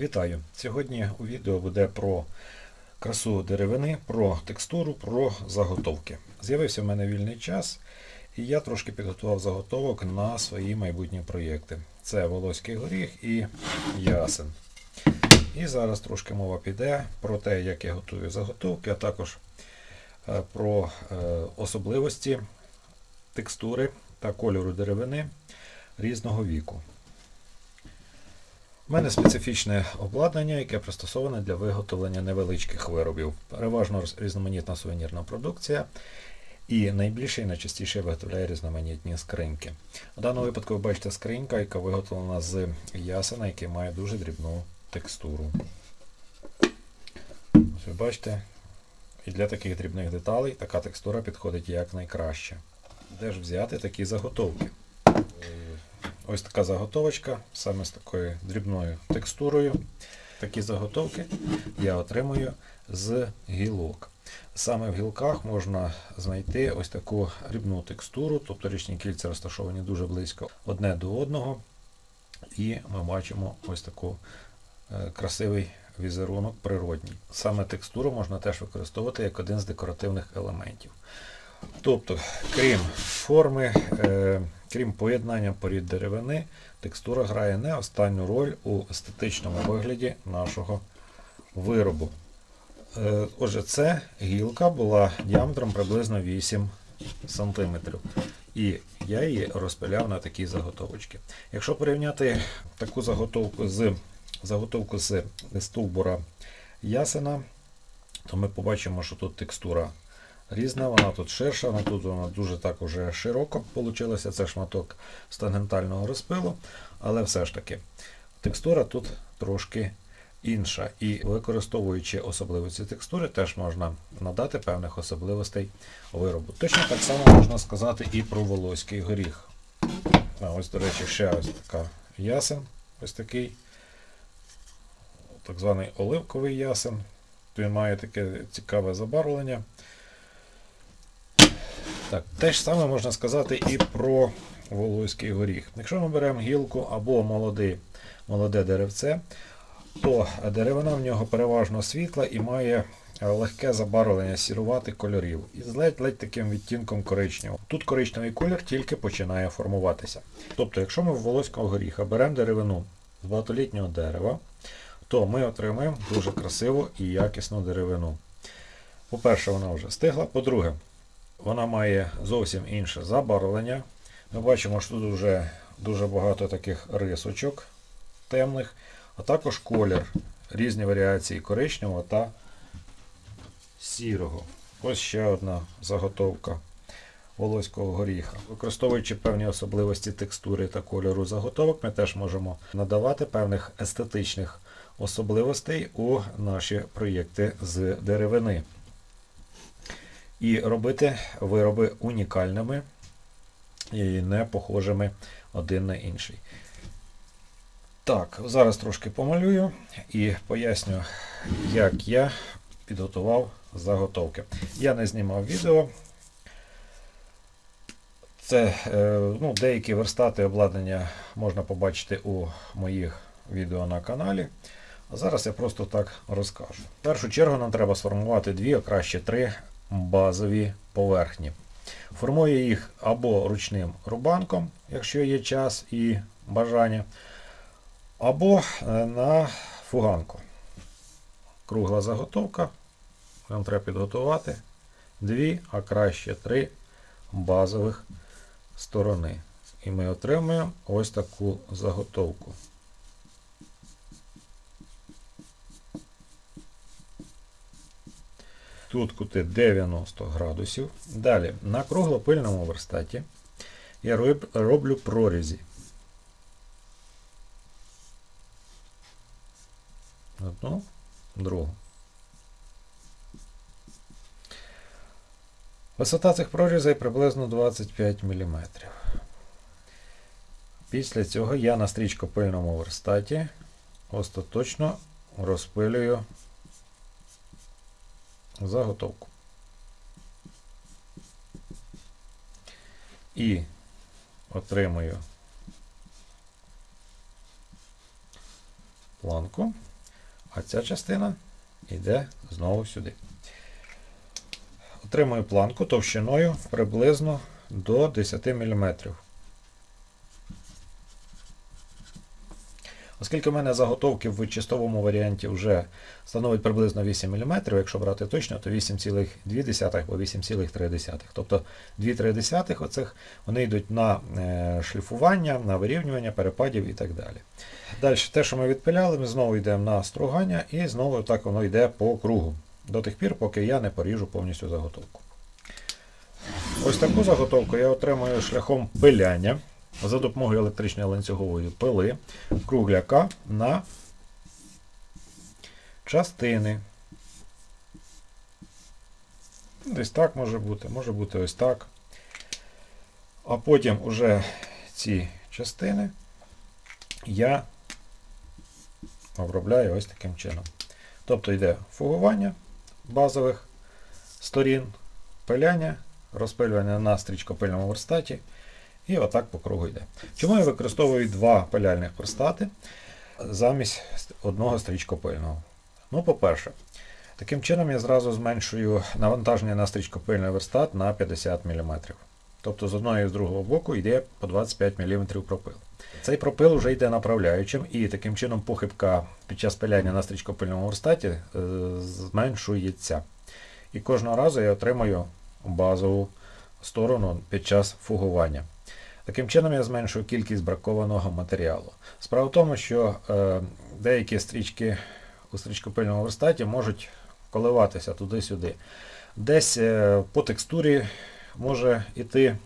Вітаю! Сьогодні у відео буде про красу деревини, про текстуру, про заготовки. З'явився в мене вільний час, і я трошки підготував заготовок на свої майбутні проєкти. Це Волоський горіх і ясен. І зараз трошки мова піде про те, як я готую заготовки, а також е, про е, особливості текстури та кольору деревини різного віку. У мене специфічне обладнання, яке пристосоване для виготовлення невеличких виробів. Переважно різноманітна сувенірна продукція. І найбільше і найчастіше виготовляє різноманітні скриньки. У даному випадку ви бачите скринька, яка виготовлена з ясена, який має дуже дрібну текстуру. Ось ви бачите, і для таких дрібних деталей така текстура підходить якнайкраще. Де ж взяти такі заготовки? Ось така заготовочка, саме з такою дрібною текстурою. Такі заготовки я отримую з гілок. Саме в гілках можна знайти ось таку дрібну текстуру, тобто річні кільця розташовані дуже близько одне до одного. І ми бачимо ось таку е, красивий візерунок природній. Саме текстуру можна теж використовувати як один з декоративних елементів. Тобто, крім форми, е, крім поєднання порід деревини, текстура грає не останню роль у естетичному вигляді нашого виробу. Е, Отже, це гілка була діаметром приблизно 8 см. І я її розпиляв на такі заготовочки. Якщо порівняти таку заготовку з заготовку з стовбура ясена, то ми побачимо, що тут текстура різна, вона тут ширша, вона тут вона дуже так уже широко вийшло. Це шматок стангентального розпилу, але все ж таки текстура тут трошки інша. І використовуючи особливості текстури, теж можна надати певних особливостей виробу. Точно так само можна сказати і про волоський горіх. А, ось, до речі, ще ось така ясен, ось такий так званий оливковий ясен. Він має таке цікаве забарвлення. Так, те ж саме можна сказати і про волоський горіх. Якщо ми беремо гілку або молодий, молоде деревце, то деревина в нього переважно світла і має е, легке забарвлення сіруватих кольорів із ледь-ледь таким відтінком коричневого. Тут коричневий колір тільки починає формуватися. Тобто, якщо ми в волоського горіха беремо деревину з багатолітнього дерева, то ми отримаємо дуже красиву і якісну деревину. По-перше, вона вже стигла. По-друге, вона має зовсім інше забарвлення. Ми бачимо, що тут вже дуже багато таких рисочок темних, а також колір, різні варіації коричневого та сірого. Ось ще одна заготовка волоського горіха. Використовуючи певні особливості текстури та кольору заготовок, ми теж можемо надавати певних естетичних особливостей у наші проєкти з деревини. І робити вироби унікальними і не похожими один на інший. Так, зараз трошки помалюю і поясню, як я підготував заготовки. Я не знімав відео. Це е, ну, деякі верстати обладнання можна побачити у моїх відео на каналі. А зараз я просто так розкажу. В першу чергу нам треба сформувати дві, а краще три базові поверхні. Формую їх або ручним рубанком, якщо є час і бажання, або е, на фуганку. Кругла заготовка. Нам треба підготувати дві, а краще три базових сторони. І ми отримуємо ось таку заготовку. Тут кути 90 градусів. Далі на круглопильному верстаті я роблю прорізі. Одну, другу. Висота цих прорізей приблизно 25 мм. Після цього я на стрічкопильному верстаті остаточно розпилюю заготовку. І отримую планку. А ця частина йде знову сюди. Отримую планку товщиною приблизно до 10 мм. Оскільки в мене заготовки в чистовому варіанті вже становить приблизно 8 мм, якщо брати точно, то 8,2 або 8,3. Тобто 2,3 оцих вони йдуть на е, шліфування, на вирівнювання перепадів і так далі. Далі, те, що ми відпиляли, ми знову йдемо на стругання і знову так воно йде по кругу. До тих пір, поки я не поріжу повністю заготовку. Ось таку заготовку я отримую шляхом пиляння за допомогою електричної ланцюгової пили кругляка на частини. Десь так може бути, може бути ось так. А потім уже ці частини я обробляю ось таким чином. Тобто йде фугування базових сторін, пиляння, розпилювання на стрічкопильному верстаті. І отак по кругу йде. Чому я використовую два пиляльних верстати замість одного стрічкопильного? Ну, по-перше, таким чином я зразу зменшую навантаження на стрічкопильний верстат на 50 мм. Тобто з одного і з другого боку йде по 25 мм пропил. Цей пропил вже йде направляючим, і таким чином похибка під час пиляння на стрічкопильному верстаті е, зменшується. І кожного разу я отримую базову сторону під час фугування. Таким чином я зменшую кількість бракованого матеріалу. Справа в тому, що е, деякі стрічки у стрічкопильному верстаті можуть коливатися туди-сюди. Десь е, по текстурі може йти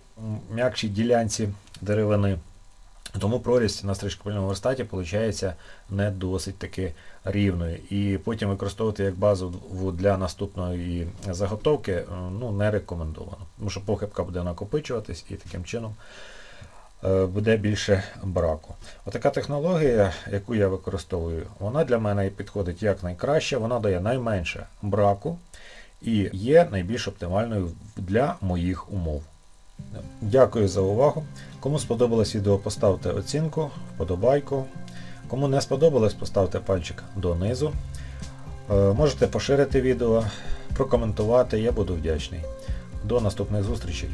м'якшій ділянці деревини. Тому прорізь на стрічкопильному верстаті виходить не досить таки рівною. І потім використовувати як базу для наступної заготовки е, ну, не рекомендовано. Тому що похибка буде накопичуватись і таким чином буде більше браку. Отака технологія, яку я використовую, вона для мене підходить як найкраще, вона дає найменше браку і є найбільш оптимальною для моїх умов. Дякую за увагу. Кому сподобалось відео, поставте оцінку, вподобайку. Кому не сподобалось, поставте пальчик донизу. Е, Можете поширити відео, прокоментувати, я буду вдячний. До наступних зустрічей!